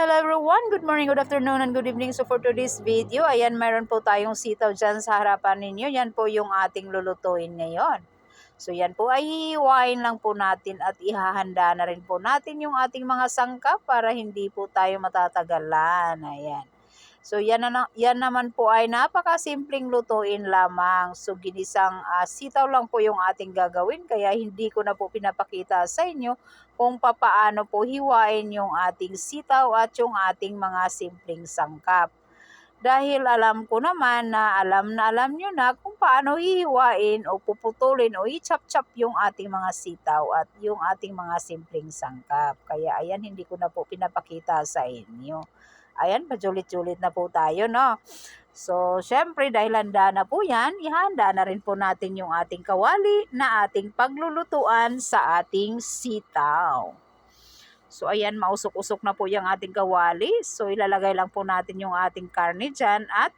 Hello everyone, good morning, good afternoon, and good evening. So for today's video, ayan, mayroon po tayong sitaw dyan sa harapan ninyo. Yan po yung ating lulutuin ngayon. So yan po ay hihiwain lang po natin at ihahanda na rin po natin yung ating mga sangkap para hindi po tayo matatagalan. Ayan. So yan, na, yan naman po ay napakasimpleng lutuin lamang. So ginisang ah, sitaw lang po yung ating gagawin kaya hindi ko na po pinapakita sa inyo kung papaano po hiwain yung ating sitaw at yung ating mga simpleng sangkap. Dahil alam ko naman na alam na alam nyo na kung paano hihiwain o puputulin o i-chop-chop yung ating mga sitaw at yung ating mga simpleng sangkap. Kaya ayan, hindi ko na po pinapakita sa inyo. Ayan, pajulit-julit na po tayo, no? So, syempre, dahil handa na po yan, ihanda na rin po natin yung ating kawali na ating paglulutuan sa ating sitaw. So, ayan, mausok-usok na po yung ating kawali. So, ilalagay lang po natin yung ating karne dyan at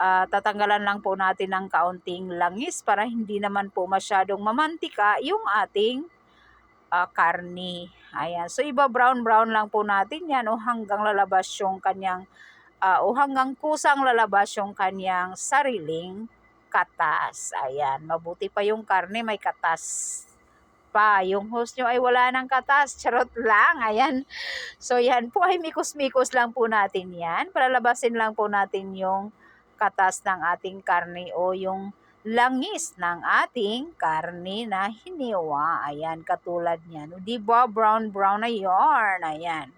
ah, tatanggalan lang po natin ng kaunting langis para hindi naman po masyadong mamantika yung ating ah, karne. Ayan. So, iba brown-brown lang po natin yan o hanggang lalabas yung kanyang ah, o hanggang kusang lalabas yung kanyang sariling katas. Ayan. Mabuti pa yung karne may katas pa. Yung host nyo ay wala ng katas. Charot lang. Ayan. So, yan po ay mikos-mikos lang po natin yan. Palalabasin lang po natin yung katas ng ating karne o yung langis ng ating karne na hiniwa. Ayan, katulad niyan. Di ba brown-brown na yarn? Ayan.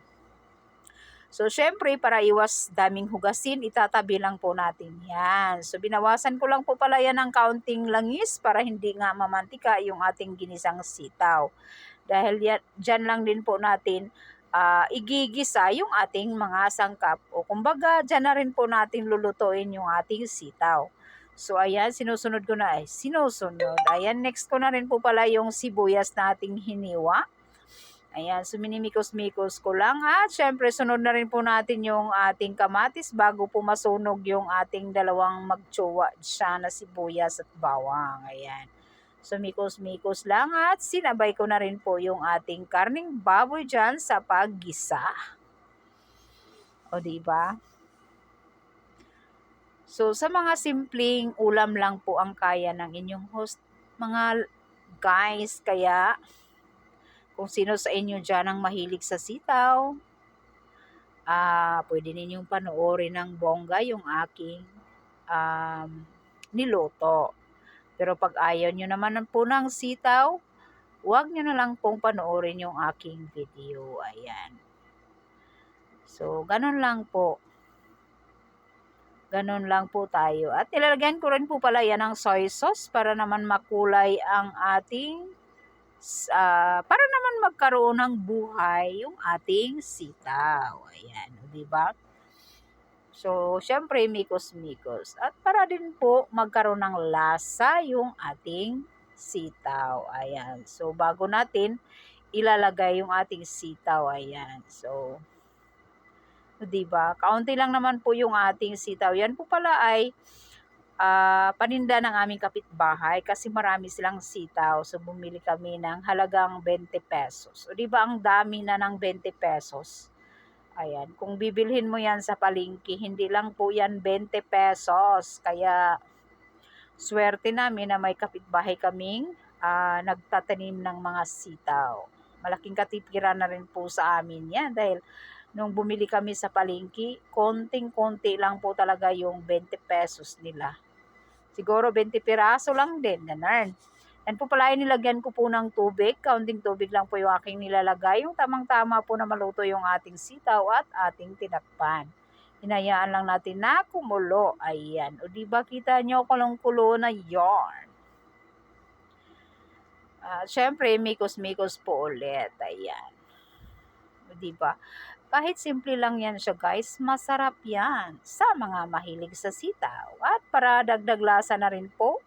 So, syempre, para iwas daming hugasin, itatabi lang po natin yan. So, binawasan ko lang po pala yan ng kaunting langis para hindi nga mamantika yung ating ginisang sitaw. Dahil yan, dyan lang din po natin ah, igigisa yung ating mga sangkap. O kumbaga, dyan na rin po natin lulutuin yung ating sitaw. So, ayan, sinusunod ko na. Ay, sinusunod. Ayan, next ko na rin po pala yung sibuyas na ating hiniwa. Ayan, so minimikos-mikos ko lang at syempre sunod na rin po natin yung ating kamatis bago po masunog yung ating dalawang magtsuwa siya na sibuyas at bawang. Ayan. So mikos-mikos lang at sinabay ko na rin po yung ating karning baboy dyan sa paggisa. O di ba? So sa mga simpleng ulam lang po ang kaya ng inyong host mga guys kaya kung sino sa inyo dyan ang mahilig sa sitaw, ah pwede ninyong panoorin ng bongga yung aking um, niluto. Pero pag ayaw nyo naman po ng sitaw, huwag nyo na lang pong panoorin yung aking video. Ayan. So, ganun lang po. Ganun lang po tayo. At ilalagyan ko rin po pala yan ng soy sauce para naman makulay ang ating ah, para naman magkaroon ng buhay yung ating sitaw. Ayan, di ba? So, syempre, mikos-mikos. At para din po magkaroon ng lasa yung ating sitaw. Ayan. So, bago natin ilalagay yung ating sitaw. Ayan. So, di ba? Kaunti lang naman po yung ating sitaw. Yan po pala ay ah, paninda ng aming kapitbahay kasi marami silang sitaw. So, bumili kami ng halagang 20 pesos. Di ba ang dami na ng 20 pesos? Ayan, kung bibilhin mo yan sa palengke, hindi lang po yan 20 pesos. Kaya, swerte namin na may kapitbahay kaming ah, nagtatanim ng mga sitaw. Malaking katipiran na rin po sa amin yan dahil nung bumili kami sa palengke, konting-konti lang po talaga yung 20 pesos nila. Siguro 20 piraso lang din, ganun. Yan po pala nilagyan ko po ng tubig. Kaunting tubig lang po yung aking nilalagay. Yung tamang-tama po na maluto yung ating sitaw at ating tinakpan. Hinayaan lang natin na kumulo. Ayan. O di ba kita nyo kulong-kulo na yarn. Ah, Siyempre, mikos-mikos po ulit. Ayan. O di ba? Kahit simple lang yan siya guys, masarap yan sa mga mahilig sa sitaw. At para dagdag lasa na rin po,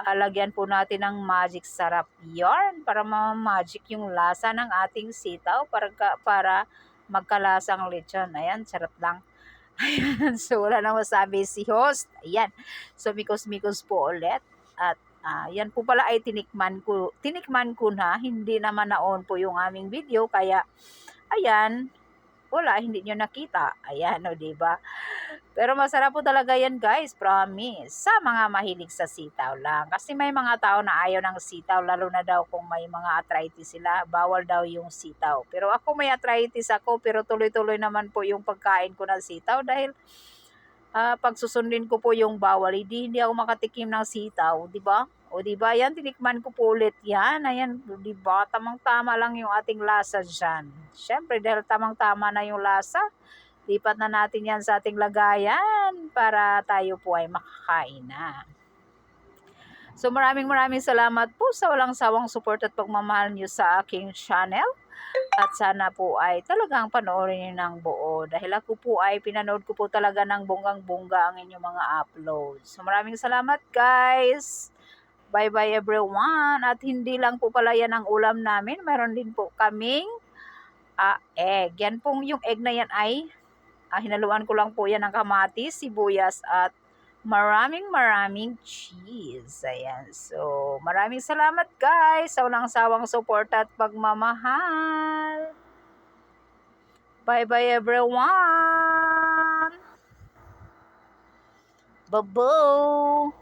ah, lagyan po natin ng magic sarap yarn para ma-magic yung lasa ng ating sitaw para, para magkalasang lechon. Ayan, sarap lang. Ayan, so wala na masabi si host. Ayan, so mikos-mikos po ulit. At ah, yan po pala ay tinikman ko, tinikman ko na, hindi naman naon po yung aming video. Kaya, ayan, wala, hindi nyo nakita. Ayan, o, diba? Pero masarap po talaga yan, guys. Promise. Sa mga mahilig sa sitaw lang. Kasi may mga tao na ayaw ng sitaw, lalo na daw kung may mga arthritis sila. Bawal daw yung sitaw. Pero ako may arthritis ako, pero tuloy-tuloy naman po yung pagkain ko ng sitaw dahil ah pag susundin ko po yung bawal, hindi, hindi ako makatikim ng sitaw, di ba? O di ba? Yan, tinikman ko po ulit yan. Ayan, di ba? Tamang-tama lang yung ating lasa dyan. Siyempre, dahil tamang-tama na yung lasa, lipat na natin yan sa ating lagayan para tayo po ay makakain na. So maraming maraming salamat po sa walang sawang support at pagmamahal nyo sa aking channel. At sana po ay talagang panoorin nyo ng buo. Dahil ako po ay pinanood ko po talaga ng bonggang-bongga ang inyong mga uploads. So maraming salamat guys! Bye-bye everyone! At hindi lang po pala yan ang ulam namin. Meron din po kaming ah, egg. Yan pong yung egg na yan ay ah, hinaluan ko lang po yan ng kamatis, sibuyas at maraming maraming cheese. Ayan. So, maraming salamat guys sa walang sawang support at pagmamahal. Bye-bye everyone! Babo!